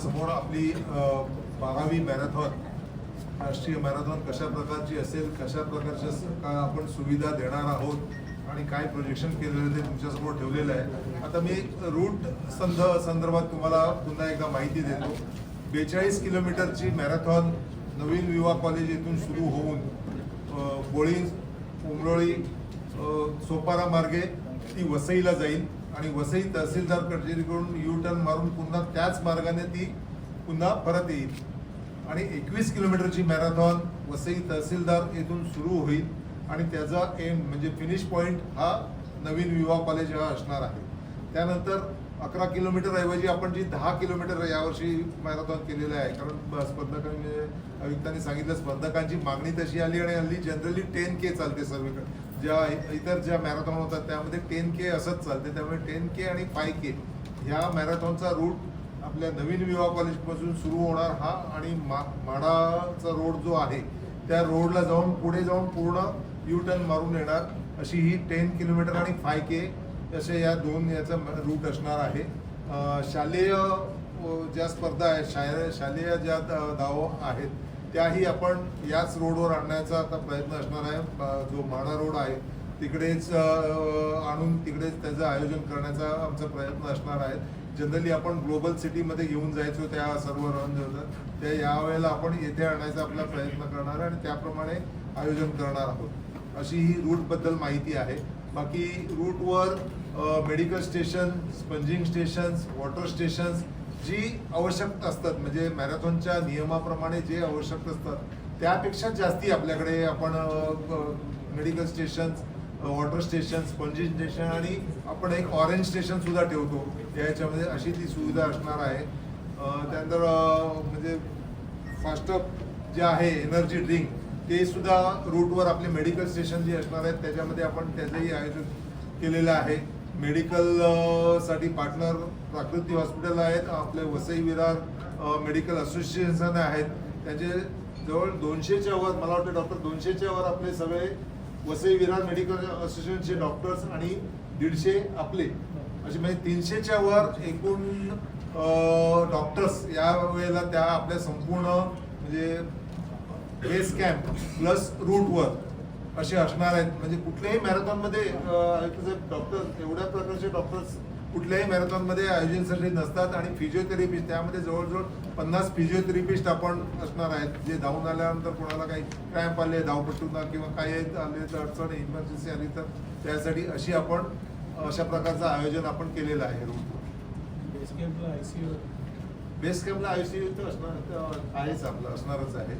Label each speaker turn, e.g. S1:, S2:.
S1: समोर आपली बारावी मॅरेथॉन राष्ट्रीय मॅरेथॉन कशा प्रकारची असेल कशा प्रकारच्या का आपण सुविधा देणार आहोत आणि काय प्रोजेक्शन केलेलं ते तुमच्यासमोर ठेवलेलं आहे. आता मी रूट संध संदर्भात तुम्हाला पुन्हा एकदा माहिती देतो. बेचाळीस किलोमीटरची मॅरेथॉन नवीन विवाह कॉलेज येथून सुरू होऊन बोळी उमरोळी सोपारा मार्गे ती वसईला जाईल. आणि वसई तहसीलदार कचेरीकडून यू टर्न मारून पुन्हा त्याच मार्गाने ती पुन्हा परत येईल. आणि एकवीस किलोमीटरची मॅरेथॉन वसई तहसीलदार येथून सुरू होईल. आणि त्याचा एम म्हणजे फिनिश पॉईंट हा नवीन विवाह कॉलेज हा असणार आहे. त्यानंतर अकरा किलोमीटर ऐवजी आपण जी दहा किलोमीटर यावर्षी मॅरेथॉन केलेलं आहे कारण स्पर्धकांनी म्हणजे आयुक्तांनी सांगितलं स्पर्धकांची मागणी तशी आली आणि हल्ली जनरली टेन के चालते सर्वेकडे. ज्या इतर ज्या मॅरेथॉन होतात त्यामध्ये टेन के असंच चालते. त्यामुळे टेन के आणि फाय के ह्या मॅरेथॉनचा रूट आपल्या नवीन विवाह कॉलेजपासून सुरू होणार हा आणि मा माडाचा रोड जो आहे त्या रोडला जाऊन पुढे जाऊन पूर्ण यू टर्न मारून येणार अशी ही टेन किलोमीटर आणि फाय के असे या दोन याचा रूट असणार आहे. शालेय ज्या स्पर्धा आहेत शाळे शालेय ज्या दाव आहेत त्याही आपण याच रोडवर आणण्याचा आता प्रयत्न असणार आहे. जो म्हाडा रोड आहे तिकडेच आणून तिकडेच त्याचं आयोजन करण्याचा आमचा प्रयत्न असणार आहे. जनरली आपण ग्लोबल सिटीमध्ये घेऊन जायचो त्या सर्व रन जे होतात त्या यावेळेला आपण येथे आणायचा आपला प्रयत्न करणार आहे आणि त्याप्रमाणे आयोजन करणार आहोत. अशी ही रूटबद्दल माहिती आहे. बाकी रूटवर medical station sponging stations water stations जी आवश्यक असतात म्हणजे मॅरेथॉनच्या नियमाप्रमाणे जे आवश्यक असतात त्यापेक्षा जास्ती आपल्याकडे आपण medical stations water station sponging station आणि आपण एक ऑरेंज स्टेशन सुद्धा ठेवतो. याच्यामध्ये अशी ती सुविधा असणार आहे. त्यानंतर म्हणजे फास्टअप जे आहे एनर्जी ड्रिंक ते सुद्धा रूटवर आपले मेडिकल स्टेशन जे असणार आहेत त्याच्यामध्ये आपण त्याचंही आयोजन केलेलं आहे. मेडिकलसाठी पार्टनर प्राकृती हॉस्पिटल आहेत आपले वसई विरार मेडिकल असोसिएशन आहेत. त्याचे जवळ दोनशेच्या वर मला वाटतं डॉक्टर दोनशेच्या वर आपले सगळे वसई विरार मेडिकल असोसिएशनचे डॉक्टर्स आणि दीडशे आपले. असे म्हणजे तीनशेच्या वर एकूण डॉक्टर्स या वेळेला त्या आपल्या संपूर्ण म्हणजे बेस कॅम्प प्लस रूटवर. असे असणार आहेत. म्हणजे कुठल्याही मॅरेथॉनमध्ये डॉक्टर एवढ्या प्रकारचे डॉक्टर्स कुठल्याही मॅरेथॉनमध्ये आयोजनासाठी नसतात आणि फिजिओथेरपिस्ट त्यामध्ये जवळजवळ पन्नास फिजिओथेरपिस्ट आपण असणार आहेत. जे धावून आल्यानंतर कोणाला काही क्रॅम्प आले धावपट्टूंना किंवा काही आले तर अडचण इमर्जन्सी आली तर त्यासाठी अशी आपण अशा प्रकारचं आयोजन आपण केलेलं आहे
S2: बेस कॅम्पला आय सी यू
S1: बेस कॅम्पला आयसीयू तर असणार तर आहेच आपलं असणारच आहे.